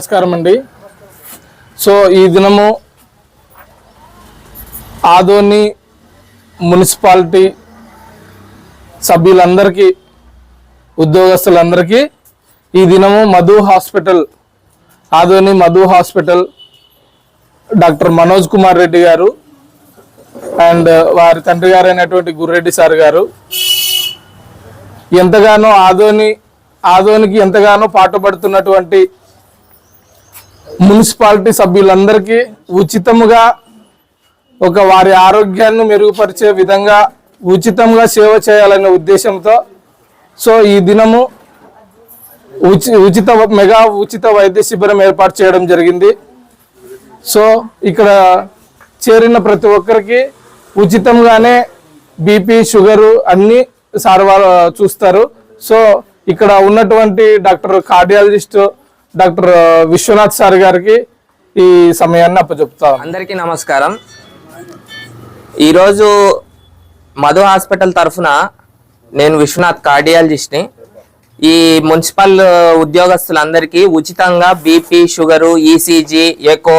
నమస్కారం అండి. సో ఈ దినము ఆదోని మున్సిపాలిటీ సభ్యులందరికీ ఉద్యోగస్తులందరికీ ఈ దినము Madhu hospital Adoni Madhu hospital doctor Manoj Kumar Reddy గారు అండ్ వారి తండ్రి గారైనటువంటి గుర్రెడ్డి సార్ గారు. ఎంతగానో ఆదోని ఆదోనికి ఎంతగానో పాటుపడుతున్నటువంటి మున్సిపాలిటీ సభ్యులందరికీ ఉచితముగా ఒక వారి ఆరోగ్యాన్ని మెరుగుపరిచే విధంగా ఉచితంగా సేవ చేయాలనే ఉద్దేశంతో సో ఈ దినము ఉచి ఉచిత మెగా ఉచిత వైద్య శిబిరం ఏర్పాటు చేయడం జరిగింది. సో ఇక్కడ చేరిన ప్రతి ఒక్కరికి ఉచితంగానే బీపీ షుగరు అన్నీ సార్ చూస్తారు. సో ఇక్కడ ఉన్నటువంటి doctor cardiologist doctor Vishwanath sir గారికి ఈ సమయాన్ని అప్పచెప్తాం. అందరికీ నమస్కారం. ఈరోజు మధు హాస్పిటల్ తరఫున నేను విశ్వనాథ్ కార్డియాలజిస్ట్ని. ఈ మున్సిపల్ ఉద్యోగస్తులందరికీ ఉచితంగా బీపీ షుగరు ఈసీజీ ఎకో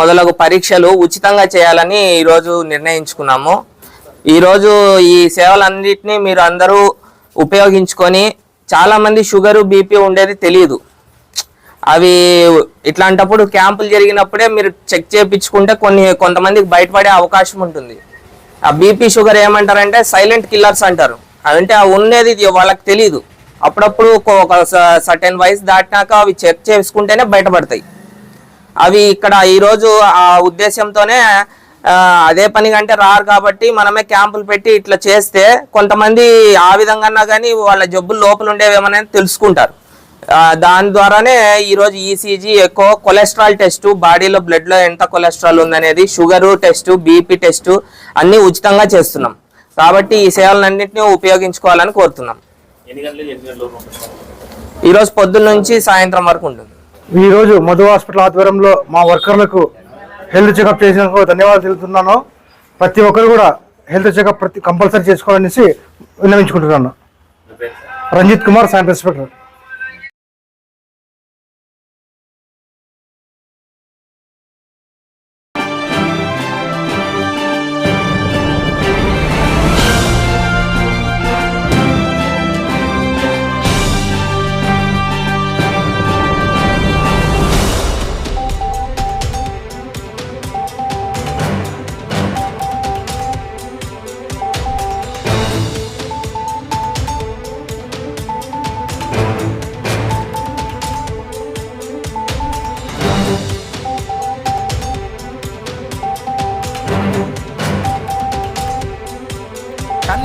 మొదలగు పరీక్షలు ఉచితంగా చేయాలని ఈరోజు నిర్ణయించుకున్నాము. ఈరోజు ఈ సేవలన్నింటినీ మీరు అందరూ ఉపయోగించుకొని చాలామంది షుగరు బీపీ ఉండేది తెలియదు. అవి ఇట్లాంటప్పుడు క్యాంపులు జరిగినప్పుడే మీరు చెక్ చేయించుకుంటే కొన్ని కొంతమందికి బయటపడే అవకాశం ఉంటుంది. ఆ బీపీ షుగర్ ఏమంటారంటే సైలెంట్ కిల్లర్స్ అంటారు. అంటే అవి ఉండేది ఇది వాళ్ళకి తెలియదు అప్పుడప్పుడు ఒక- సర్టెన్ వయసు దాటినాక అవి చెక్ చేసుకుంటేనే బయటపడతాయి. అవి ఇక్కడ ఈరోజు ఆ ఉద్దేశంతోనే అదే పని కంటే రారు కాబట్టి మనమే క్యాంపులు పెట్టి ఇట్లా చేస్తే కొంతమంది ఆ విధంగా కానీ వాళ్ళ జబ్బులు లోపల ఉండేవేమనేది తెలుసుకుంటారు. దాని ద్వారానే ఈరోజు ఈసీజీ ఎక్కువ కొలెస్ట్రాల్ టెస్ట్ బాడీలో బ్లడ్లో ఎంత కొలెస్ట్రాల్ ఉందనేది షుగరు టెస్ట్ బీపీ టెస్ట్ అన్నీ ఉచితంగా చేస్తున్నాం. కాబట్టి ఈ సేవలన్నింటినీ ఉపయోగించుకోవాలని కోరుతున్నాం. ఈరోజు పొద్దున్న నుంచి సాయంత్రం వరకు ఉంటుంది. ఈ రోజు మధు హాస్పిటల్ ఆధ్వర్యంలో మా వర్కర్లకు హెల్త్ చెకప్ చేసినందుకు ధన్యవాదాలు తెలుపుతున్నాను. ప్రతి ఒక్కరు కూడా హెల్త్ చెకప్ ప్రతి కంపల్సరీ చేసుకోవాలనేసి విన్నవించుకుంటున్నాను. Ranjith Kumar science inspector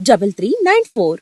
double three nine four